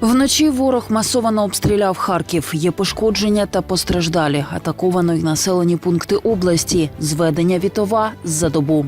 Вночі ворог масовано обстріляв Харків. Є пошкодження та постраждалі. Атаковано й населені пункти області. Зведення Вітова за добу.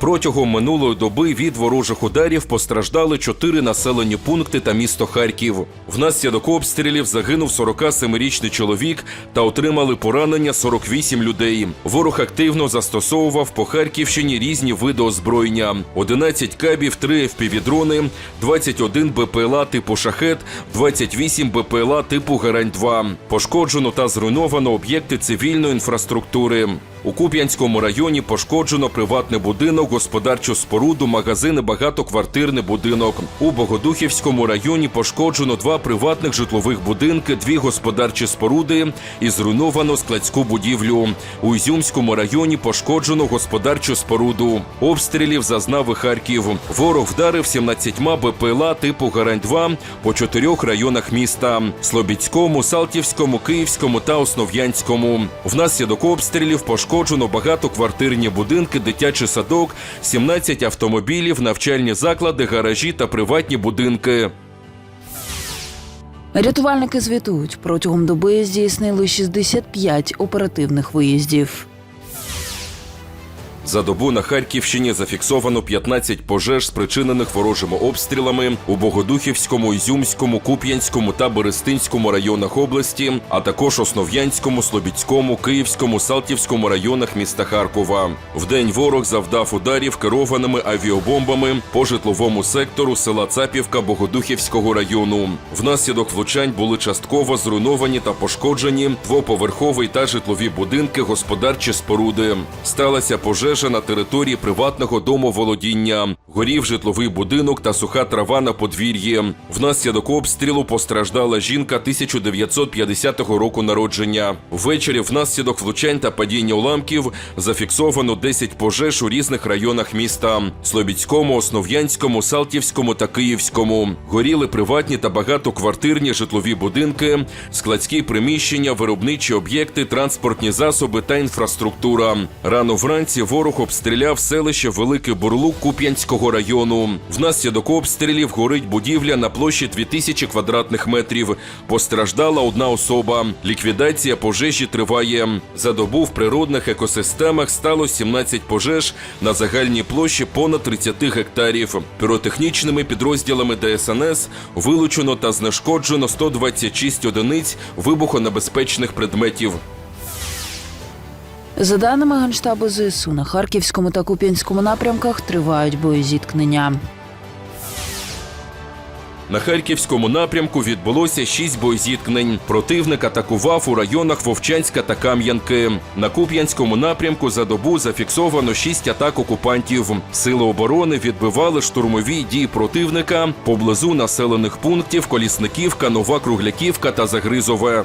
Протягом минулої доби від ворожих ударів постраждали чотири населені пункти та місто Харків. Внаслідок обстрілів загинув 47-річний чоловік та отримали поранення 48 людей. Ворог активно застосовував по Харківщині різні види озброєння: 11 кабів, 3 FPV-дрони, 21 БПЛА типу шахет, 28 БПЛА типу Гарань-2. Пошкоджено та зруйновано об'єкти цивільної інфраструктури. У Куп'янському районі пошкоджено приватний будинок, господарчу споруду, магазини, багатоквартирний будинок. У Богодухівському районі пошкоджено два приватних житлових будинки, дві господарчі споруди і зруйновано складську будівлю. У Ізюмському районі пошкоджено господарчу споруду. Обстрілів зазнав і Харків. Ворог вдарив 17 БПЛА типу Гарань-2 по чотирьох районах міста: Слобідському, Салтівському, Київському та Основ'янському. Внаслідок обстрілів пошкоджено багатоквартирні будинки, дитячий садок, 17 автомобілів, навчальні заклади, гаражі та приватні будинки. Рятувальники звітують, протягом доби здійснили 65 оперативних виїздів. За добу на Харківщині зафіксовано 15 пожеж, спричинених ворожими обстрілами у Богодухівському, Ізюмському, Куп'янському та Берестинському районах області, а також Основ'янському, Слобідському, Київському, Салтівському районах міста Харкова. Вдень ворог завдав ударів керованими авіабомбами по житловому сектору села Цапівка Богодухівського району. Внаслідок влучань були частково зруйновані та пошкоджені двоповерховий та житлові будинки, господарчі споруди. Сталася пожежа на території приватного домоволодіння. Горів житловий будинок та суха трава на подвір'ї. Внаслідок обстрілу постраждала жінка 1950 року народження. Ввечері внаслідок влучань та падіння уламків зафіксовано 10 пожеж у різних районах міста: Слобідському, Основ'янському, Салтівському та Київському. Горіли приватні та багатоквартирні житлові будинки, складські приміщення, виробничі об'єкти, транспортні засоби та інфраструктура. Рано вранці ворог обстріляв селище Великий Бурлук Куп'янського району. Внаслідок обстрілів горить будівля на площі 2000 квадратних метрів. Постраждала одна особа. Ліквідація пожежі триває. За добу в природних екосистемах стало 17 пожеж на загальній площі понад 30 гектарів. Піротехнічними підрозділами ДСНС вилучено та знешкоджено 126 одиниць вибухонебезпечних предметів. За даними Генштабу ЗСУ, на Харківському та Куп'янському напрямках тривають боєзіткнення. На харківському напрямку відбулося шість боєзіткнень. Противник атакував у районах Вовчанська та Кам'янки. На Куп'янському напрямку за добу зафіксовано шість атак окупантів. Сили оборони відбивали штурмові дії противника поблизу населених пунктів Колісниківка, Нова Кругляківка та Загризове.